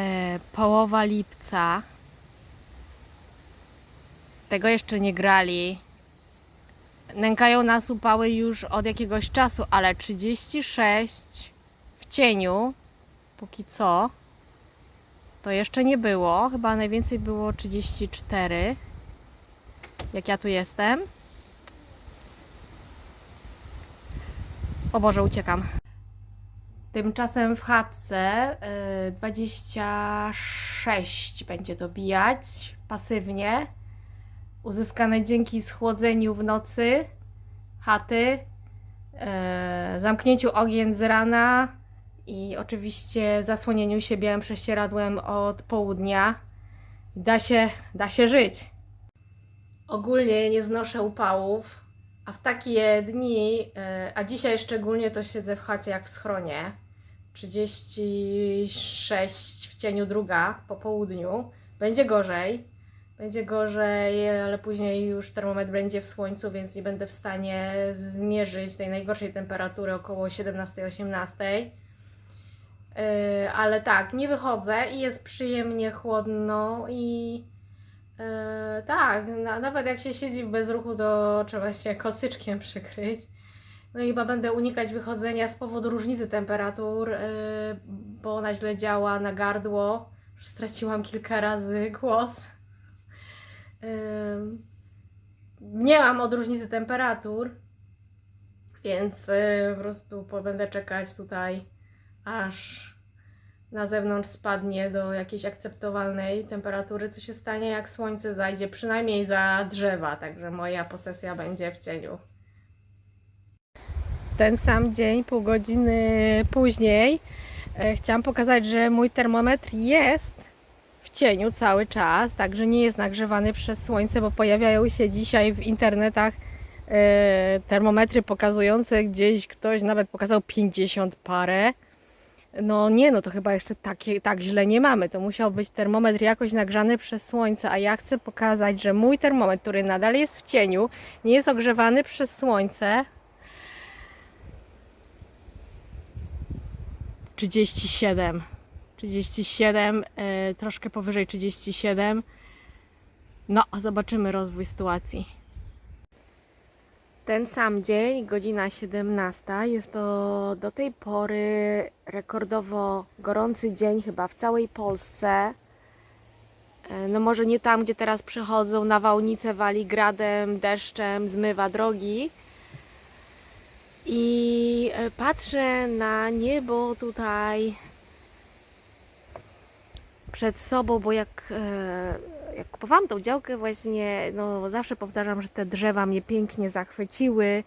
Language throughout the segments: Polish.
e, połowa lipca. Tego jeszcze nie grali. Nękają nas upały już od jakiegoś czasu, ale 36 w cieniu, póki co, to jeszcze nie było. Chyba najwięcej było 34, jak ja tu jestem. O Boże, uciekam. Tymczasem w chatce y, 26 będzie dobijać pasywnie. Uzyskane dzięki schłodzeniu w nocy chaty, y, zamknięciu ogien z rana i oczywiście zasłonieniu się białym prześcieradłem od południa. Da się, da się żyć. Ogólnie nie znoszę upałów, a w takie dni, e, a dzisiaj szczególnie to siedzę w chacie jak w schronie. 36 w cieniu druga po południu. Będzie gorzej. Będzie gorzej, ale później już termometr będzie w słońcu, więc nie będę w stanie zmierzyć tej najgorszej temperatury około 17-18. Yy, ale tak, nie wychodzę i jest przyjemnie chłodno i yy, tak, na, nawet jak się siedzi w bezruchu, to trzeba się kosyczkiem przykryć. No i chyba będę unikać wychodzenia z powodu różnicy temperatur, yy, bo ona źle działa na gardło. Już straciłam kilka razy głos. Yy, nie mam od różnicy temperatur, więc yy, po prostu będę czekać tutaj aż na zewnątrz spadnie do jakiejś akceptowalnej temperatury, co się stanie jak słońce zajdzie, przynajmniej za drzewa, także moja posesja będzie w cieniu. Ten sam dzień, pół godziny później, e, chciałam pokazać, że mój termometr jest w cieniu cały czas, także nie jest nagrzewany przez słońce, bo pojawiają się dzisiaj w internetach e, termometry pokazujące gdzieś, ktoś nawet pokazał 50 parę. No nie, no to chyba jeszcze tak źle nie mamy. To musiał być termometr jakoś nagrzany przez słońce, a ja chcę pokazać, że mój termometr, który nadal jest w cieniu, nie jest ogrzewany przez słońce. 37. 37, e, troszkę powyżej 37. No, zobaczymy rozwój sytuacji. Ten sam dzień, godzina 17, jest to do tej pory rekordowo gorący dzień chyba w całej Polsce. E, No może nie tam, gdzie teraz przychodzą nawałnice, wali gradem, deszczem, zmywa drogi. I e, patrzę na niebo tutaj przed sobą, bo jak, e, jak kupowałam tą działkę właśnie, no zawsze powtarzam, że te drzewa mnie pięknie zachwyciły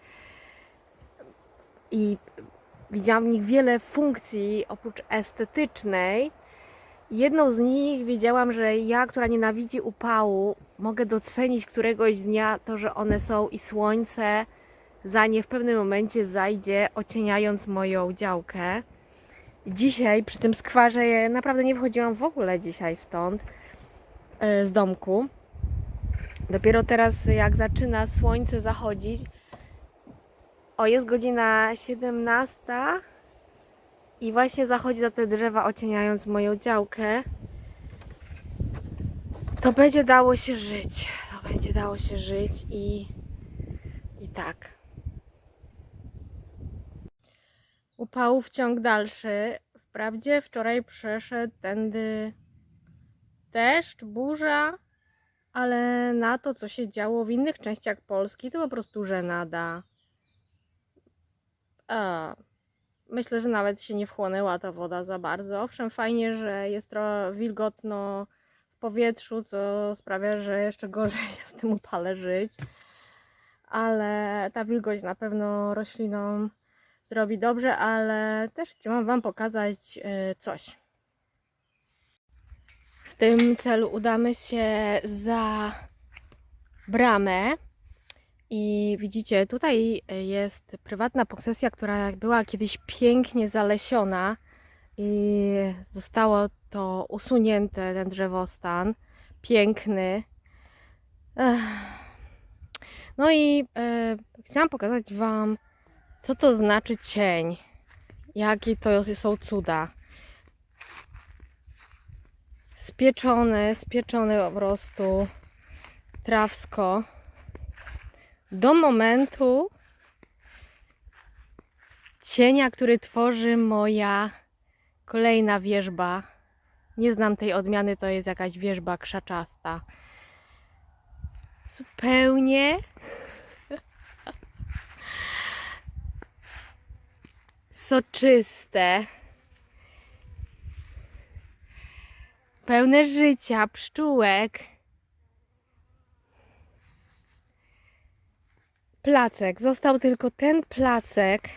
i widziałam w nich wiele funkcji oprócz estetycznej. Jedną z nich wiedziałam, że ja, która nienawidzi upału, mogę docenić któregoś dnia to, że one są i słońce za nie w pewnym momencie zajdzie, ocieniając moją działkę. Dzisiaj przy tym skwarze naprawdę nie wychodziłam w ogóle dzisiaj stąd, z domku. Dopiero teraz, jak zaczyna słońce zachodzić, o jest godzina 17 i właśnie zachodzi za te drzewa, ocieniając moją działkę. To będzie dało się żyć. To będzie dało się żyć i, i tak. Upałów ciąg dalszy. Wprawdzie wczoraj przeszedł tędy deszcz, burza, ale na to, co się działo w innych częściach Polski, to po prostu żenada. A, myślę, że nawet się nie wchłonęła ta woda za bardzo. Owszem, fajnie, że jest trochę wilgotno w powietrzu, co sprawia, że jeszcze gorzej jest tym upale żyć. Ale ta wilgoć na pewno roślinom zrobi dobrze, ale też chciałam Wam pokazać e, coś. W tym celu udamy się za bramę i widzicie, tutaj jest prywatna posesja, która była kiedyś pięknie zalesiona i zostało to usunięte, ten drzewostan. Piękny. Ech. No i e, chciałam pokazać Wam, co to znaczy cień. Jakie to są cuda. Spieczone, spieczone po prostu trawsko do momentu cienia, który tworzy moja kolejna wierzba. Nie znam tej odmiany, to jest jakaś wierzba krzaczasta. Zupełnie soczyste. Pełne życia, pszczółek. Placek. Został tylko ten placek,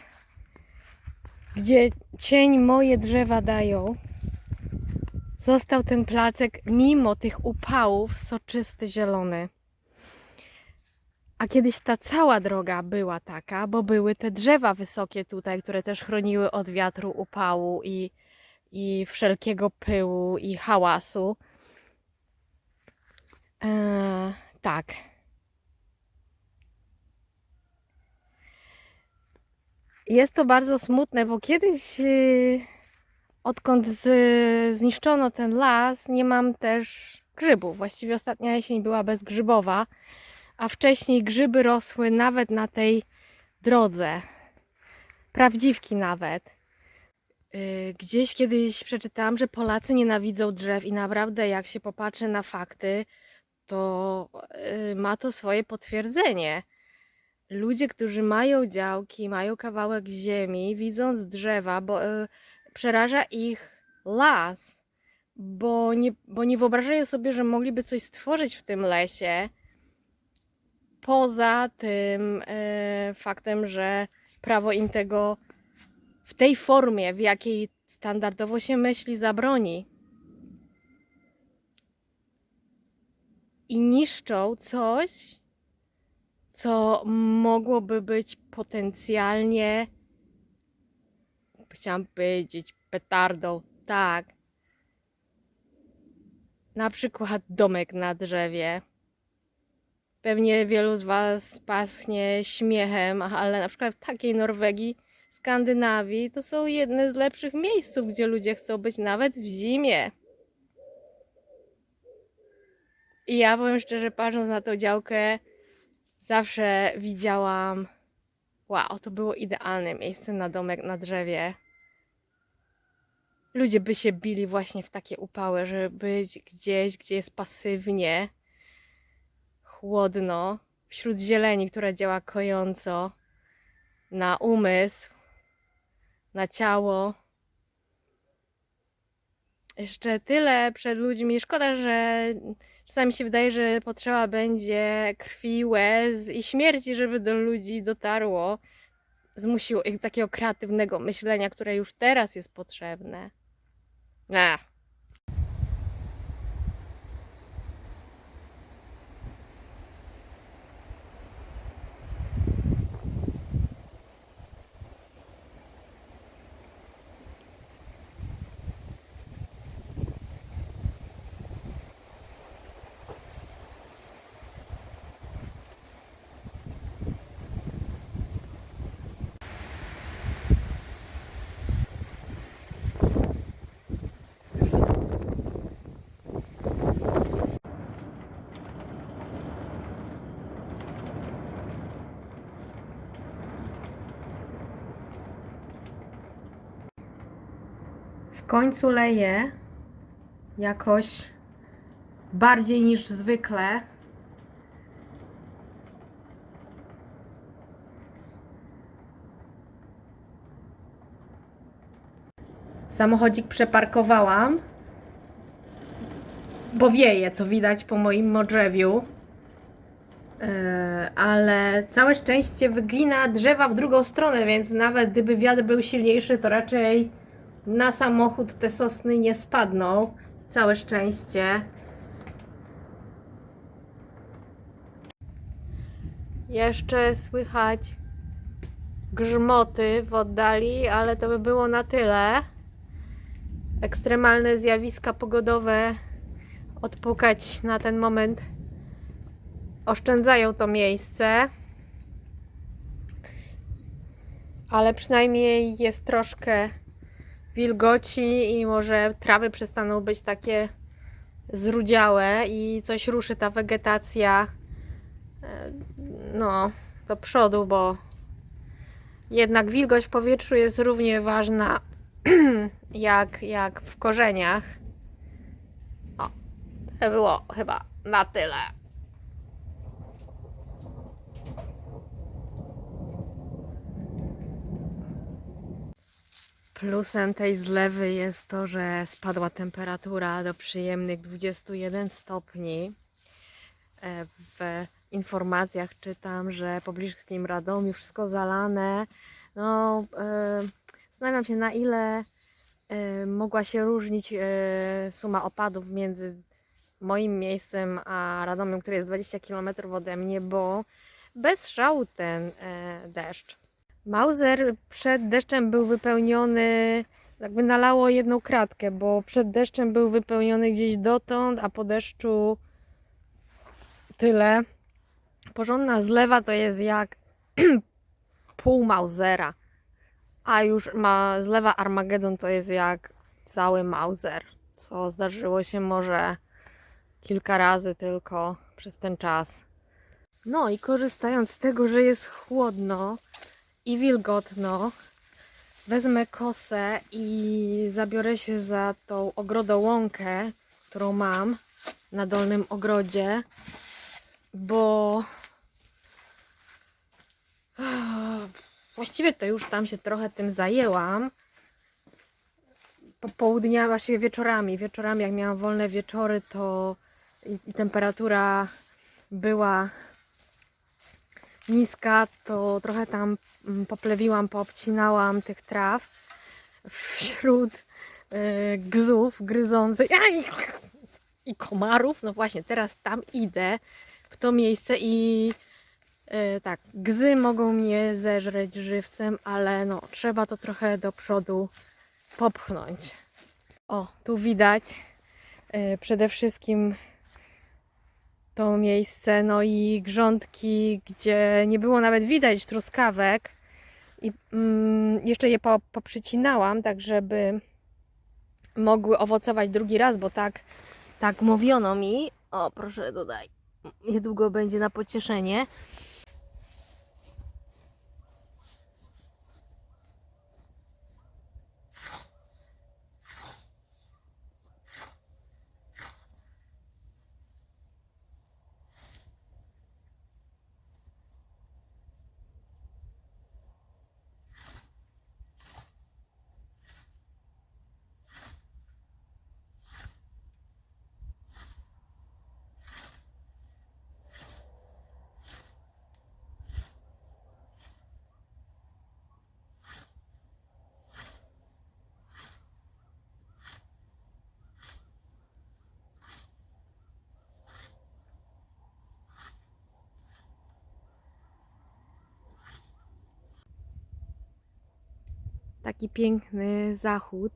gdzie cień moje drzewa dają. Został ten placek mimo tych upałów soczysty zielony. A kiedyś ta cała droga była taka, bo były te drzewa wysokie tutaj, które też chroniły od wiatru, upału i, i wszelkiego pyłu i hałasu. Eee, tak. Jest to bardzo smutne, bo kiedyś, yy, odkąd zniszczono ten las, nie mam też grzybów. Właściwie ostatnia jesień była bezgrzybowa, a wcześniej grzyby rosły nawet na tej drodze. Prawdziwki nawet. Yy, Gdzieś kiedyś przeczytałam, że Polacy nienawidzą drzew i naprawdę jak się popatrzy na fakty, to yy, ma to swoje potwierdzenie. Ludzie, którzy mają działki, mają kawałek ziemi, widząc drzewa, bo y, przeraża ich las, bo nie, bo nie wyobrażają sobie, że mogliby coś stworzyć w tym lesie. Poza tym y, faktem, że prawo im tego w tej formie, w jakiej standardowo się myśli, zabroni. I niszczą coś, co mogłoby być potencjalnie, chciałam powiedzieć, petardą, tak. Na przykład domek na drzewie. Pewnie wielu z Was pachnie śmiechem, ale na przykład w takiej Norwegii, Skandynawii, to są jedne z lepszych miejsców, gdzie ludzie chcą być nawet w zimie. I ja powiem szczerze, patrząc na tą działkę, zawsze widziałam, wow, to było idealne miejsce na domek na drzewie. Ludzie by się bili właśnie w takie upały, żeby być gdzieś, gdzie jest pasywnie, chłodno, wśród zieleni, która działa kojąco na umysł, na ciało. Jeszcze tyle przed ludźmi. Szkoda, że Czasami się wydaje, że potrzeba będzie krwi, łez i śmierci, żeby do ludzi dotarło. Zmusiło ich do takiego kreatywnego myślenia, które już teraz jest potrzebne. Końcu leje jakoś bardziej niż zwykle. Samochodzik przeparkowałam, bo wieje, co widać po moim modrzewiu. Yy, ale całe szczęście wygina drzewa w drugą stronę, więc nawet gdyby wiatr był silniejszy, to raczej na samochód te sosny nie spadną. Całe szczęście. Jeszcze słychać grzmoty w oddali, ale to by było na tyle. Ekstremalne zjawiska pogodowe odpukać na ten moment oszczędzają to miejsce. Ale przynajmniej jest troszkę wilgoci i może trawy przestaną być takie zrudziałe i coś ruszy ta wegetacja e, no, do przodu, bo jednak wilgoć w powietrzu jest równie ważna jak, jak w korzeniach. O, to było chyba na tyle. Plusem tej zlewy jest to, że spadła temperatura do przyjemnych 21 stopni. E, W informacjach czytam, że po bliskim Radomiu wszystko zalane. No, e, zastanawiam się na ile e, mogła się różnić suma opadów między moim miejscem a Radomiem, który jest 20 km ode mnie, bo bez szału ten deszcz. Mauser przed deszczem był wypełniony, jakby nalało jedną kratkę, bo przed deszczem był wypełniony gdzieś dotąd, a po deszczu tyle. Porządna zlewa to jest jak pół Mausera, a już ma zlewa Armagedon to jest jak cały Mauser, co zdarzyło się może kilka razy tylko przez ten czas. No i korzystając z tego, że jest chłodno, i wilgotno. Wezmę kosę i zabiorę się za tą ogrodołąkę, którą mam na dolnym ogrodzie, bo właściwie to już tam się trochę tym zajęłam. Popołudnia, właściwie wieczorami. Wieczorami, jak miałam wolne wieczory, to i, i temperatura była niska, to trochę tam mm, poplewiłam, poobcinałam tych traw wśród e, gzów gryzących a, i, komarów. No właśnie, teraz tam idę w to miejsce i e, tak, gzy mogą mnie zeżreć żywcem, ale no trzeba to trochę do przodu popchnąć. O, tu widać e, przede wszystkim to miejsce, no i grządki, gdzie nie było nawet widać truskawek. I mm, jeszcze je po, poprzycinałam, tak żeby mogły owocować drugi raz, bo tak, tak mówiono mi. O, proszę dodaj. Niedługo będzie na pocieszenie. Taki piękny zachód.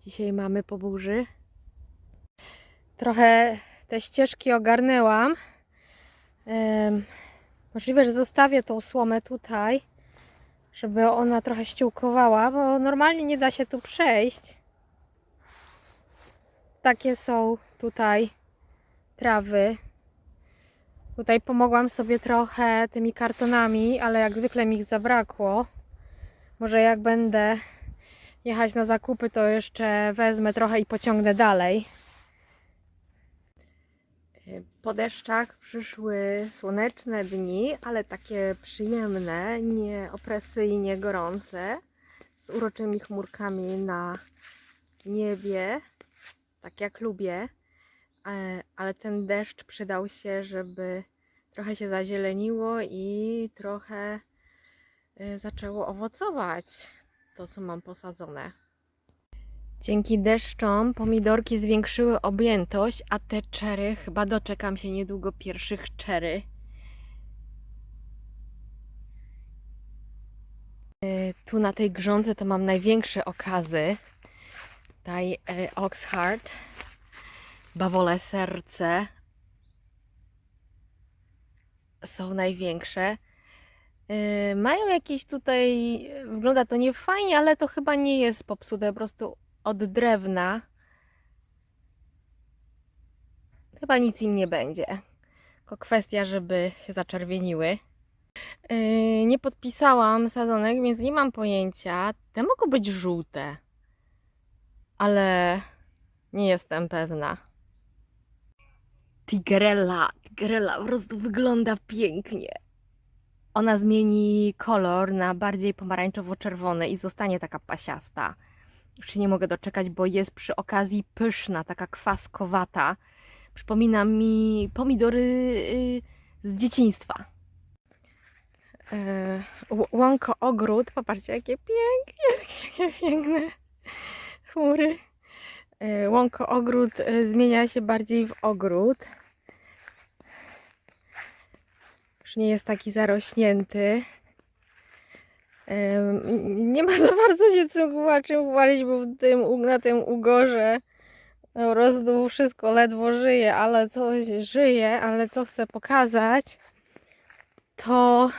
Dzisiaj mamy po burzy. Trochę te ścieżki ogarnęłam. Em, możliwe, że zostawię tą słomę tutaj, żeby ona trochę ściółkowała, bo normalnie nie da się tu przejść. Takie są tutaj trawy. Tutaj pomogłam sobie trochę tymi kartonami, ale jak zwykle mi ich zabrakło. Może jak będę jechać na zakupy, to jeszcze wezmę trochę i pociągnę dalej. Po deszczach przyszły słoneczne dni, ale takie przyjemne, nie opresyjnie gorące, z uroczymi chmurkami na niebie, tak jak lubię. E, Ale ten deszcz przydał się, żeby trochę się zazieleniło i trochę zaczęło owocować to, co mam posadzone. Dzięki deszczom pomidorki zwiększyły objętość, a te czery, chyba doczekam się niedługo pierwszych czery. Y, Tu na tej grządce to mam największe okazy. Tutaj y, Oxheart, bawole serce są największe. Yy, mają jakieś tutaj, wygląda to nie fajnie, ale to chyba nie jest popsute, po prostu od drewna. Chyba nic im nie będzie. Tylko kwestia, żeby się zaczerwieniły. Yy, nie podpisałam sadzonek, więc nie mam pojęcia. Te mogą być żółte, ale nie jestem pewna. Tigrella, Tigrella po prostu wygląda pięknie. Ona zmieni kolor na bardziej pomarańczowo-czerwony i zostanie taka pasiasta. Już się nie mogę doczekać, bo jest przy okazji pyszna, taka kwaskowata. Przypomina mi pomidory y, z dzieciństwa. E, Łąko ogród, popatrzcie jakie pięknie, jakie piękne chmury. E, Łąko ogród e, zmienia się bardziej w ogród. Nie jest taki zarośnięty. Nie ma za bardzo się czym czym chwalić, bo w tym, na tym ugorze po prostu wszystko ledwo żyje, ale coś żyje, ale co chcę pokazać, to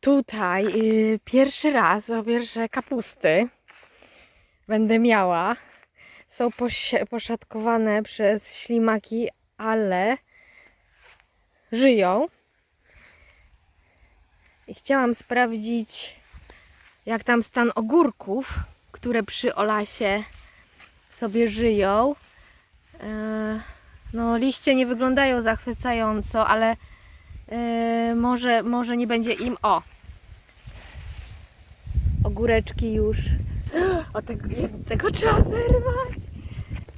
tutaj y, pierwszy raz, po pierwsze kapusty będę miała. Są posi- poszatkowane przez ślimaki, ale żyją. I chciałam sprawdzić, jak tam stan ogórków, które przy Olasie sobie żyją. E, No, liście nie wyglądają zachwycająco, ale e, może, może nie będzie im. O! Ogóreczki już. O, tego, tego trzeba zerwać.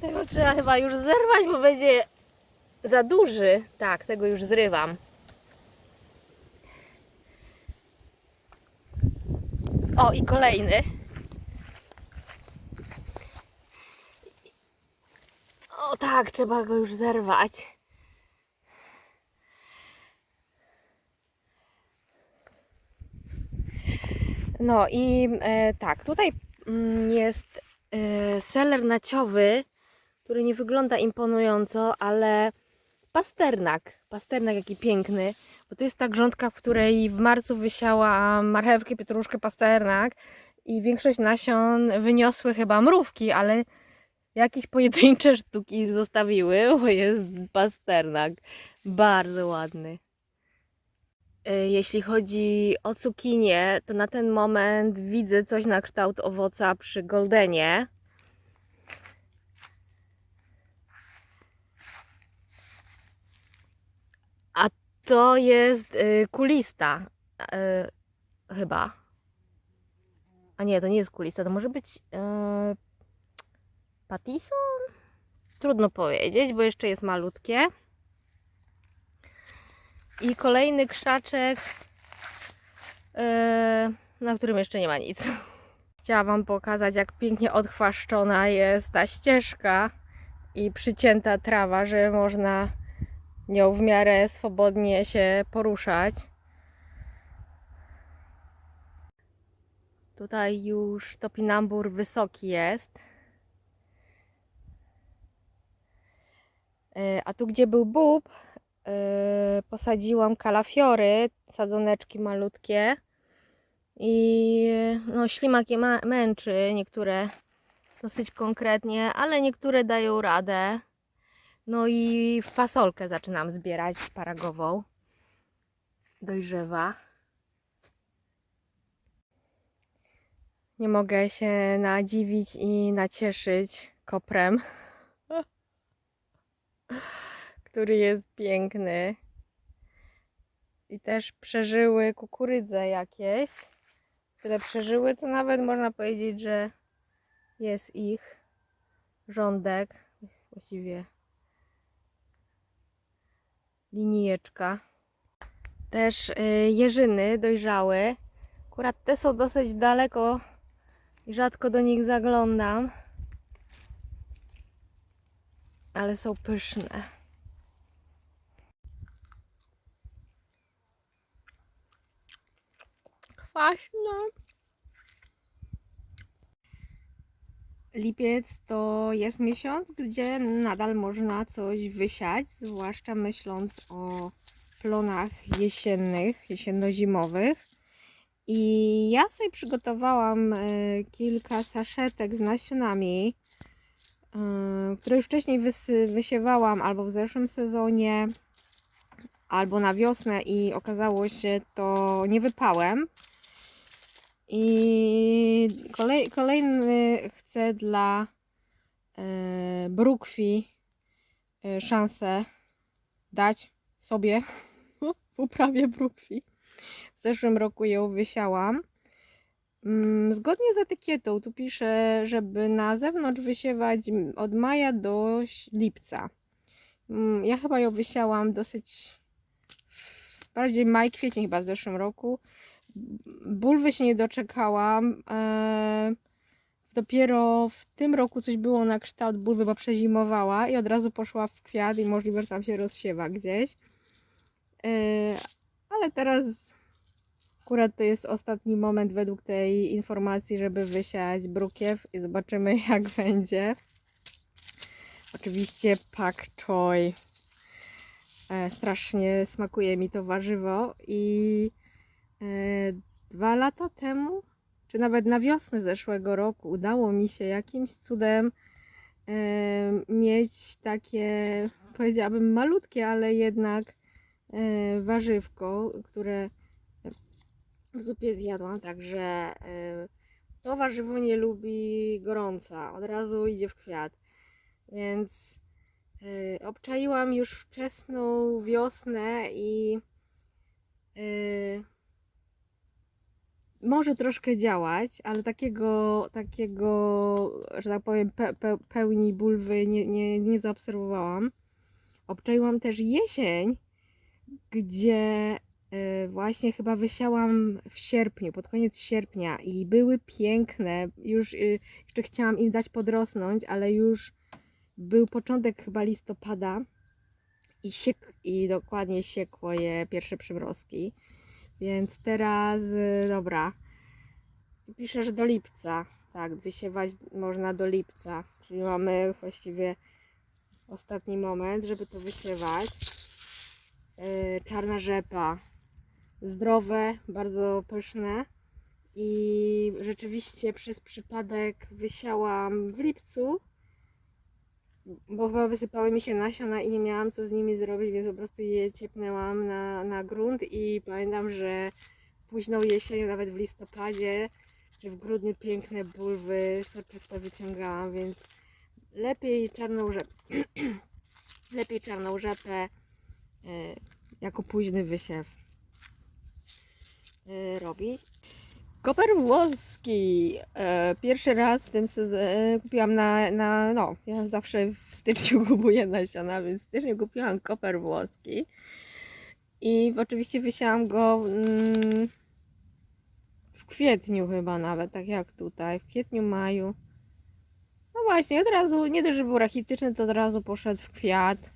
Tego trzeba chyba już zerwać, bo będzie za duży. Tak, tego już zrywam. O, i kolejny. O tak, trzeba go już zerwać. No i e, tak, tutaj mm, jest e, seler naciowy, który nie wygląda imponująco, ale pasternak. Pasternak jaki piękny, bo to jest ta grządka, w której w marcu wysiała marchewkę, pietruszkę, pasternak i większość nasion wyniosły chyba mrówki, ale jakieś pojedyncze sztuki zostawiły, bo jest pasternak. Bardzo ładny. Y, Jeśli chodzi o cukinię, to na ten moment widzę coś na kształt owoca przy goldenie. To jest y, kulista. y, chyba. A nie, to nie jest kulista, to może być y? Trudno powiedzieć, bo jeszcze jest malutkie. I kolejny krzaczek, yy, na którym jeszcze nie ma nic. Chciałam Wam pokazać, jak pięknie odchwaszczona jest ta ścieżka i przycięta trawa, że można nią w miarę swobodnie się poruszać. Tutaj już topinambur wysoki jest. Yy, A tu, gdzie był bób, yy, posadziłam kalafiory, sadzoneczki malutkie. I no, ślimak je męczy, niektóre dosyć konkretnie, ale niektóre dają radę. No i fasolkę zaczynam zbierać szparagową. Dojrzewa. Nie mogę się nadziwić i nacieszyć koprem który jest piękny. I też przeżyły kukurydze jakieś. Tyle przeżyły, co nawet można powiedzieć, że jest ich rządek. Właściwie linijeczka. Też y, jeżyny dojrzały. Akurat te są dosyć daleko i rzadko do nich zaglądam. Ale są pyszne. Kwaśne. Lipiec to jest miesiąc, gdzie nadal można coś wysiać, zwłaszcza myśląc o plonach jesiennych, jesienno-zimowych. I ja sobie przygotowałam e, kilka saszetek z nasionami yy, które już wcześniej wysiewałam albo w zeszłym sezonie, albo na wiosnę i okazało się to niewypałem. I kolej, kolejny chcę dla yy, brukwi yy, szansę dać sobie w uprawie brukwi. W zeszłym roku ją wysiałam. Mm, Zgodnie z etykietą tu pisze, żeby na zewnątrz wysiewać od maja do lipca. Mm, Ja chyba ją wysiałam dosyć bardziej maj, kwiecień chyba w zeszłym roku. Bulwy się nie doczekałam. e, Dopiero w tym roku coś było na kształt bulwy, bo przezimowała i od razu poszła w kwiat i możliwe, że tam się rozsiewa gdzieś. E, Ale teraz akurat to jest ostatni moment według tej informacji, żeby wysiać brukiew i zobaczymy jak będzie. Oczywiście pak choi. E, strasznie smakuje mi to warzywo i dwa lata temu, czy nawet na wiosnę zeszłego roku udało mi się jakimś cudem e, mieć takie, powiedziałabym malutkie, ale jednak e, warzywko, które w zupie zjadłam, także e, to warzywo nie lubi gorąca, od razu idzie w kwiat. Więc obczaiłam już wczesną wiosnę i może troszkę działać, ale takiego, takiego że tak powiem, pe, pe, pełni bulwy nie, nie, nie zaobserwowałam. Obczaiłam też jesień, gdzie e, właśnie chyba wysiałam w sierpniu, pod koniec sierpnia i były piękne. Już y, jeszcze chciałam im dać podrosnąć, ale już był początek chyba listopada i, siek, i dokładnie siekło je pierwsze przymrozki. Więc teraz, y, dobra, tu że do lipca. Tak, wysiewać można do lipca, czyli mamy właściwie ostatni moment, żeby to wysiewać. Yy, czarna rzepa. Zdrowe, bardzo pyszne. I rzeczywiście przez przypadek wysiałam w lipcu, bo chyba wysypały mi się nasiona i nie miałam co z nimi zrobić, więc po prostu je ciepnęłam na, na grunt i pamiętam, że późną jesienią, nawet w listopadzie czy w grudniu piękne bulwy soczyste wyciągałam, więc lepiej czarną rzepę, lepiej czarną rzepę e, jako późny wysiew e, robić. Koper włoski. E, pierwszy raz w tym sezonie kupiłam na, na, no, ja zawsze w styczniu kupuję nasiona, więc w styczniu kupiłam koper włoski. I oczywiście wysiałam go mm, w kwietniu chyba nawet, tak jak tutaj, w kwietniu, maju. No właśnie, od razu, nie dość, że był rachityczny, to od razu poszedł w kwiat.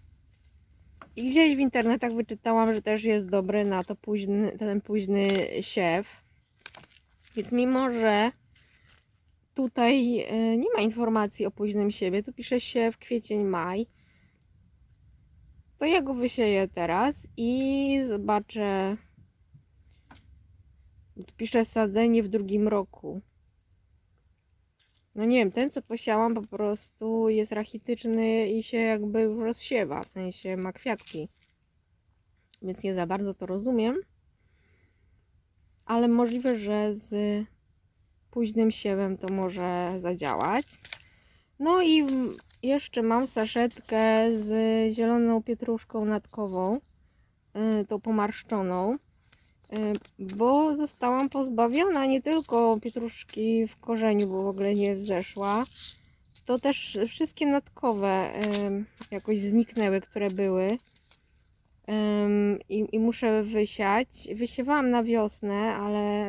I gdzieś w internetach wyczytałam, że też jest dobry na to późny, ten późny siew. Więc mimo, że tutaj e, nie ma informacji o późnym siewie, tu pisze się w kwiecień, maj, to ja go wysieję teraz i zobaczę. Tu pisze sadzenie w drugim roku. No nie wiem, ten co posiałam po prostu jest rachityczny i się jakby rozsiewa, w sensie ma kwiatki. Więc nie za bardzo to rozumiem. Ale możliwe, że z późnym siewem to może zadziałać. No i jeszcze mam saszetkę z zieloną pietruszką natkową, y, tą pomarszczoną, y, bo zostałam pozbawiona nie tylko pietruszki w korzeniu, bo w ogóle nie wzeszła, to też wszystkie natkowe y, jakoś zniknęły, które były. I, I muszę wysiać. Wysiewałam na wiosnę, ale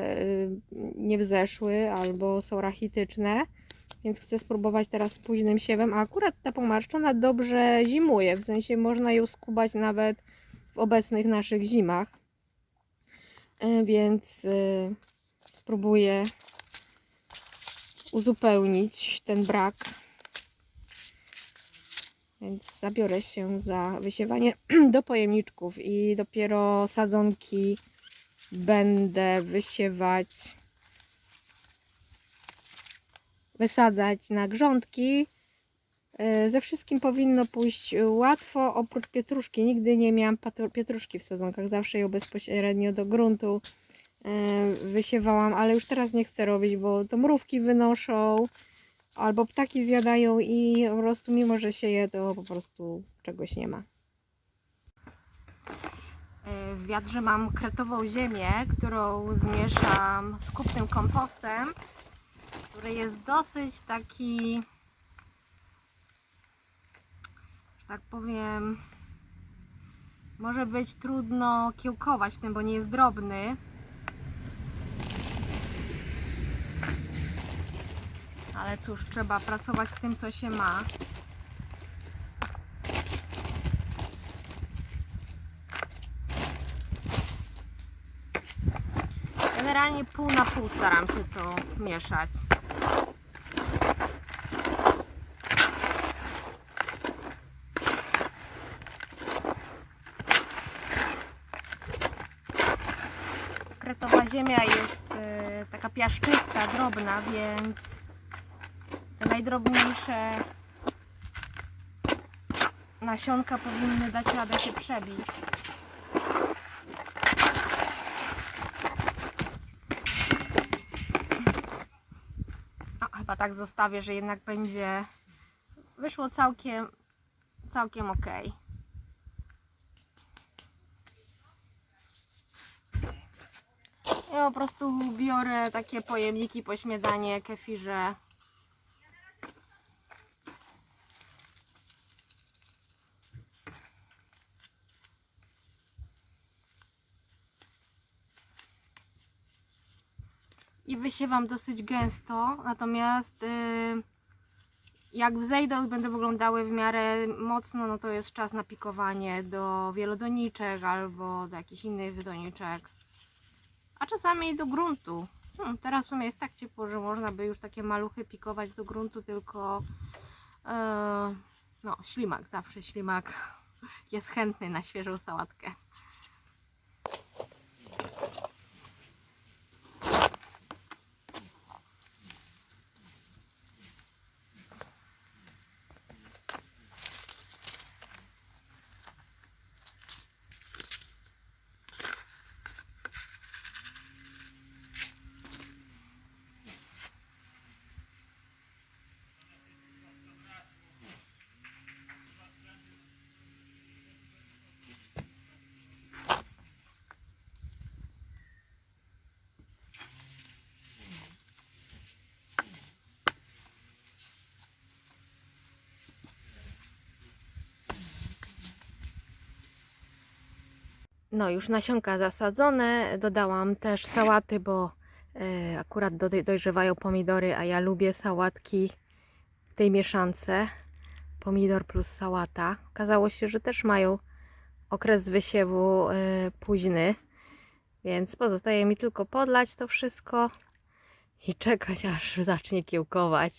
nie wzeszły albo są rachityczne, więc chcę spróbować teraz z późnym siewem. A akurat ta pomarszczona dobrze zimuje, w sensie można ją skubać nawet w obecnych naszych zimach. Y, Więc y, spróbuję uzupełnić ten brak. Więc zabiorę się za wysiewanie do pojemniczków i dopiero sadzonki będę wysiewać, wysadzać na grządki. E, Ze wszystkim powinno pójść łatwo, oprócz pietruszki. Nigdy nie miałam pietruszki w sadzonkach, zawsze ją bezpośrednio do gruntu e, wysiewałam, ale już teraz nie chcę robić, bo to mrówki wynoszą albo ptaki zjadają i po prostu mimo, że się je, to po prostu czegoś nie ma. E, W wiadrze mam kretową ziemię, którą zmieszam z kupnym kompostem, który jest dosyć taki, że tak powiem, może być trudno kiełkować w tym, bo nie jest drobny. Ale cóż, trzeba pracować z tym, co się ma. Generalnie pół na pół staram się to mieszać. Kretowa ziemia jest y, taka piaszczysta, drobna, więc najdrobniejsze nasionka powinny dać radę się przebić. No, chyba tak zostawię, że jednak będzie wyszło całkiem całkiem ok. Ja po prostu biorę takie pojemniki po śmietanie, kefirze. I wysiewam dosyć gęsto, natomiast y, jak wzejdą i będą wyglądały w miarę mocno, no to jest czas na pikowanie do wielodoniczek albo do jakichś innych doniczek a czasami do gruntu. Hmm, teraz w sumie jest tak ciepło, że można by już takie maluchy pikować do gruntu, tylko e, no, ślimak, zawsze ślimak jest chętny na świeżą sałatkę. No, już nasionka zasadzone. Dodałam też sałaty, bo e, akurat do, dojrzewają pomidory, a ja lubię sałatki w tej mieszance. Pomidor plus sałata. Okazało się, że też mają okres wysiewu e, późny, więc pozostaje mi tylko podlać to wszystko i czekać, aż zacznie kiełkować.